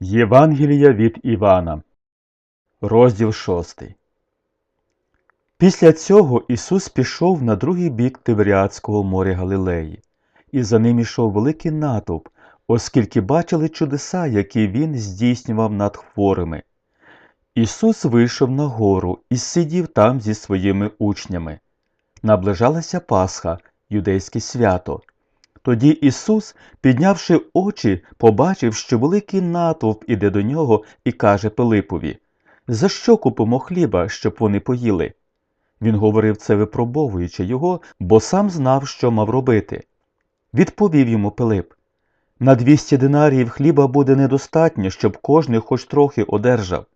Євангелія від Івана, розділ 6. Після цього Ісус пішов на другий бік Тиверіадського моря Галилеї, і за ним ішов великий натовп, оскільки бачили чудеса, які він здійснював над хворими. Ісус вийшов на гору і сидів там зі своїми учнями. Наближалася Пасха, юдейське свято. Тоді Ісус, піднявши очі, побачив, що великий натовп іде до нього і каже Пилипові За що купимо хліба, щоб вони поїли? Він говорив це випробовуючи його, бо сам знав, що мав робити. Відповів йому Пилип На двісті динаріїв хліба буде недостатньо, щоб кожний хоч трохи одержав.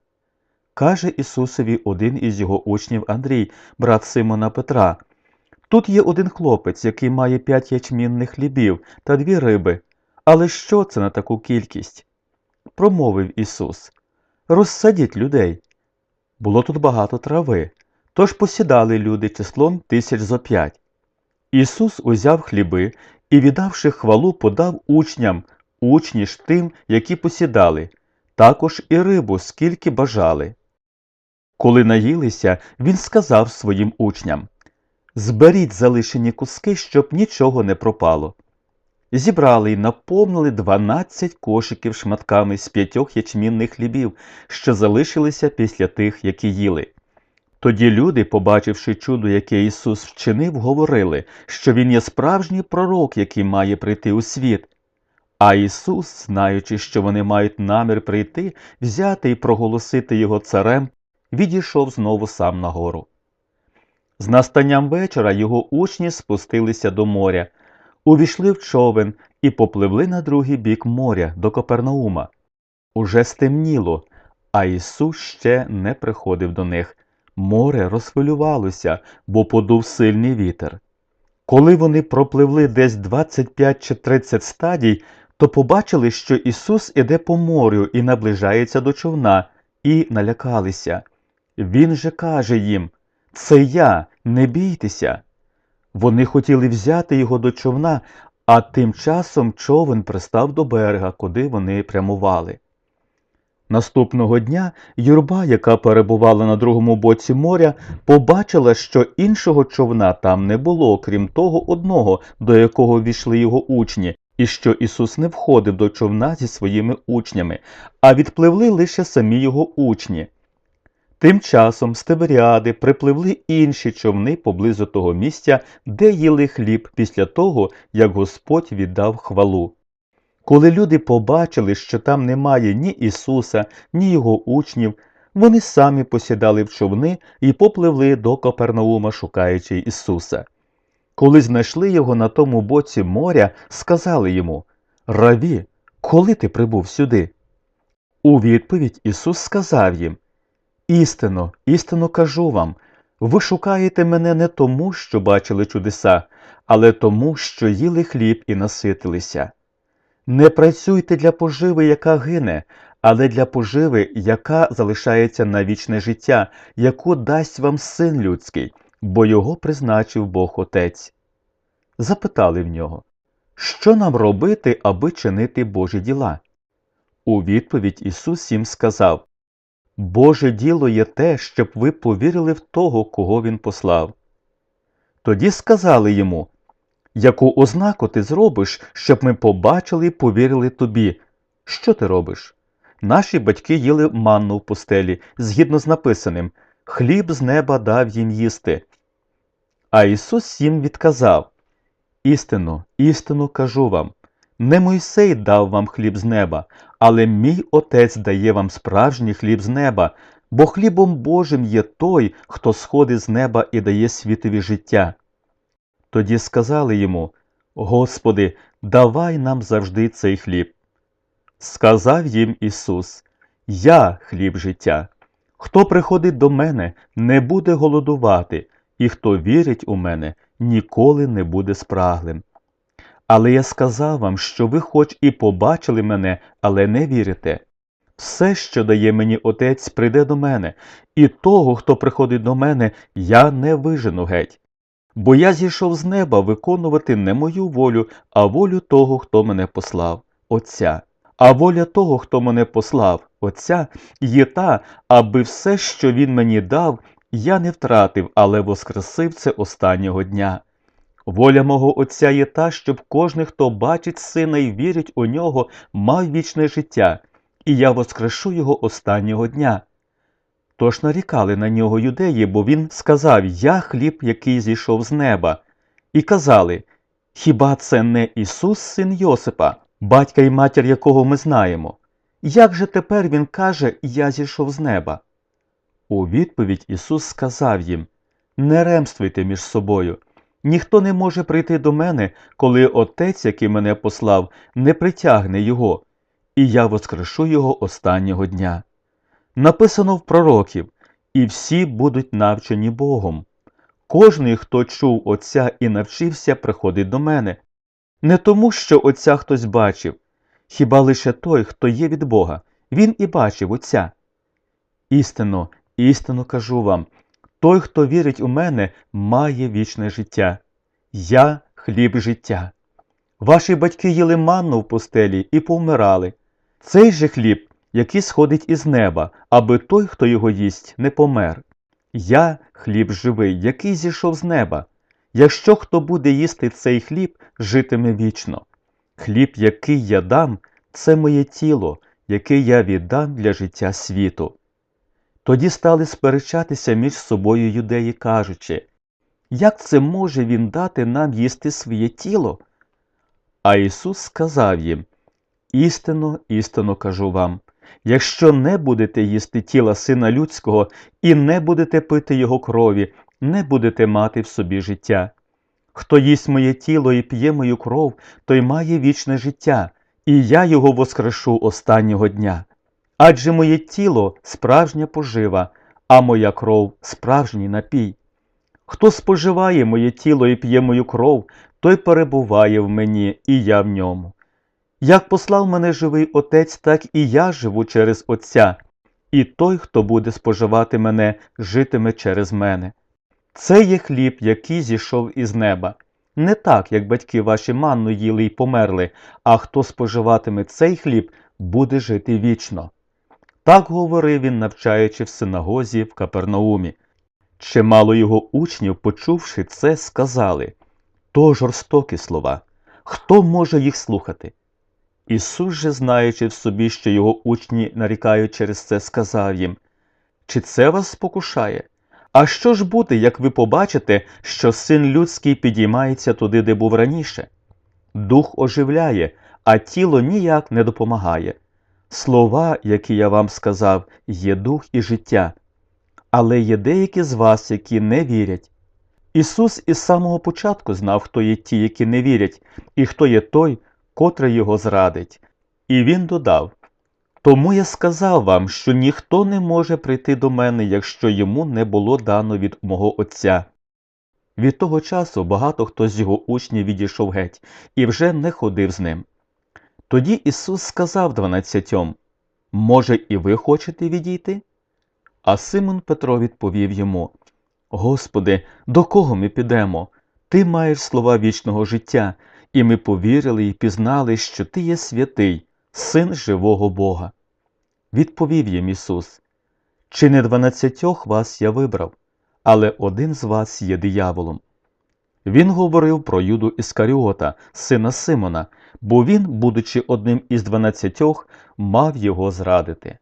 Каже Ісусові один із його учнів Андрій, брат Симона Петра. Тут є один хлопець, який має п'ять ячмінних хлібів та дві риби. Але що це на таку кількість? Промовив Ісус. Розсадіть людей. Було тут багато трави, тож посідали люди числом тисяч зо п'ять. Ісус узяв хліби і, віддавши хвалу, подав учням, учні ж тим, які посідали, також і рибу, скільки бажали. Коли наїлися, він сказав своїм учням Зберіть залишені куски, щоб нічого не пропало. Зібрали й наповнили дванадцять кошиків шматками з п'ятьох ячмінних хлібів, що залишилися після тих, які їли. Тоді люди, побачивши чудо, яке Ісус вчинив, говорили, що Він є справжній пророк, який має прийти у світ. А Ісус, знаючи, що вони мають намір прийти, взяти і проголосити його царем, відійшов знову сам на гору. З настанням вечора його учні спустилися до моря, увійшли в човен і попливли на другий бік моря до Копернаума. Уже стемніло, а Ісус ще не приходив до них. Море розхвилювалося, бо подув сильний вітер. Коли вони пропливли десь 25 чи 30 стадій, то побачили, що Ісус іде по морю і наближається до човна, і налякалися. Він же каже їм Це я, не бійтеся. Вони хотіли взяти його до човна, а тим часом човен пристав до берега, куди вони прямували. Наступного дня юрба, яка перебувала на другому боці моря, побачила, що іншого човна там не було, крім того одного, до якого війшли його учні, і що Ісус не входив до човна зі своїми учнями, а відпливли лише самі його учні. Тим часом з Тиверіади припливли інші човни поблизу того місця, де їли хліб після того, як Господь віддав хвалу. Коли люди побачили, що там немає ні Ісуса, ні його учнів, вони самі посідали в човни і попливли до Копернаума, шукаючи Ісуса. Коли знайшли його на тому боці моря, сказали йому Раві, коли ти прибув сюди? У відповідь Ісус сказав їм Істинно, істинно кажу вам, ви шукаєте мене не тому, що бачили чудеса, але тому, що їли хліб і наситилися. Не працюйте для поживи, яка гине, але для поживи, яка залишається на вічне життя, яку дасть вам син людський, бо його призначив Бог Отець. Запитали в нього, що нам робити, аби чинити Божі діла? У відповідь Ісус їм сказав Боже діло є те, щоб ви повірили в того, кого Він послав. Тоді сказали йому Яку ознаку ти зробиш, щоб ми побачили і повірили тобі? Що ти робиш? Наші батьки їли манну в пустелі, згідно з написаним Хліб з неба дав їм їсти. А Ісус їм відказав Істинно, істинно кажу вам не Мойсей дав вам хліб з неба, але мій Отець дає вам справжній хліб з неба, бо хлібом Божим є той, хто сходить з неба і дає світові життя. Тоді сказали йому Господи, давай нам завжди цей хліб. Сказав їм Ісус Я хліб життя. Хто приходить до мене, не буде голодувати, і хто вірить у мене, ніколи не буде спраглим. Але я сказав вам, що ви хоч і побачили мене, але не вірите. Все, що дає мені Отець, прийде до мене, і того, хто приходить до мене, я не вижену геть. Бо я зійшов з неба виконувати не мою волю, а волю того, хто мене послав, Отця. А воля того, хто мене послав, Отця, є та, аби все, що він мені дав, я не втратив, але воскресив це останнього дня. Воля мого Отця є та, щоб кожен, хто бачить сина і вірить у нього, мав вічне життя, і я воскрешу його останнього дня. Тож нарікали на нього юдеї, бо він сказав Я хліб, який зійшов з неба, і казали Хіба це не Ісус, син Йосипа, батька і матір якого ми знаємо? Як же тепер він каже Я зійшов з неба? У відповідь Ісус сказав їм Не ремствуйте між собою. Ніхто не може прийти до мене, коли Отець, який мене послав, не притягне його, і я воскрешу його останнього дня. Написано в пророків, і всі будуть навчені Богом. Кожний, хто чув Отця і навчився, приходить до мене. Не тому, що Отця хтось бачив, хіба лише той, хто є від Бога, він і бачив Отця. Істинно, істинно кажу вам, той, хто вірить у мене, має вічне життя. Я хліб життя. Ваші батьки їли манну в пустелі і повмирали. Цей же хліб, який сходить із неба, аби той, хто його їсть, не помер. Я хліб живий, який зійшов з неба. Якщо хто буде їсти цей хліб, житиме вічно. Хліб, який я дам, це моє тіло, яке я віддам для життя світу. Тоді стали сперечатися між собою юдеї, кажучи, як це може він дати нам їсти своє тіло? А Ісус сказав їм Істинно, істинно кажу вам, якщо не будете їсти тіла Сина Людського і не будете пити Його крові, не будете мати в собі життя. Хто їсть моє тіло і п'є мою кров, той має вічне життя, і я його воскрешу останнього дня. Адже моє тіло справжня пожива, а моя кров справжній напій. Хто споживає моє тіло і п'є мою кров, той перебуває в мені, і я в ньому. Як послав мене живий Отець, так і я живу через Отця, і той, хто буде споживати мене, житиме через мене. Це є хліб, який зійшов із неба. Не так, як батьки ваші манну їли й померли, а хто споживатиме цей хліб, буде жити вічно. Так говорив він, навчаючи в синагозі в Капернаумі. Чимало його учнів, почувши це, сказали то жорстокі слова. Хто може їх слухати? Ісус же, знаючи в собі, що його учні нарікають через це, сказав їм Чи це вас спокушає? А що ж буде, як ви побачите, що син людський підіймається туди, де був раніше? Дух оживляє, а тіло ніяк не допомагає. Слова, які я вам сказав, є дух і життя. Але є деякі з вас, які не вірять. Ісус із самого початку знав, хто є ті, які не вірять, і хто є той, котрий його зрадить. І він додав Тому я сказав вам, що ніхто не може прийти до мене, якщо йому не було дано від мого Отця. Від того часу багато хто з його учнів відійшов геть і вже не ходив з ним. Тоді Ісус сказав дванадцятьом Може, і ви хочете відійти? А Симон Петро відповів йому Господи, до кого ми підемо? Ти маєш слова вічного життя, і ми повірили і пізнали, що Ти є святий, син живого Бога. Відповів їм Ісус Чи не дванадцятьох вас я вибрав, але один з вас є дияволом. Він говорив про Юду Іскаріота, сина Симона, бо він, будучи одним із дванадцятьох, мав його зрадити.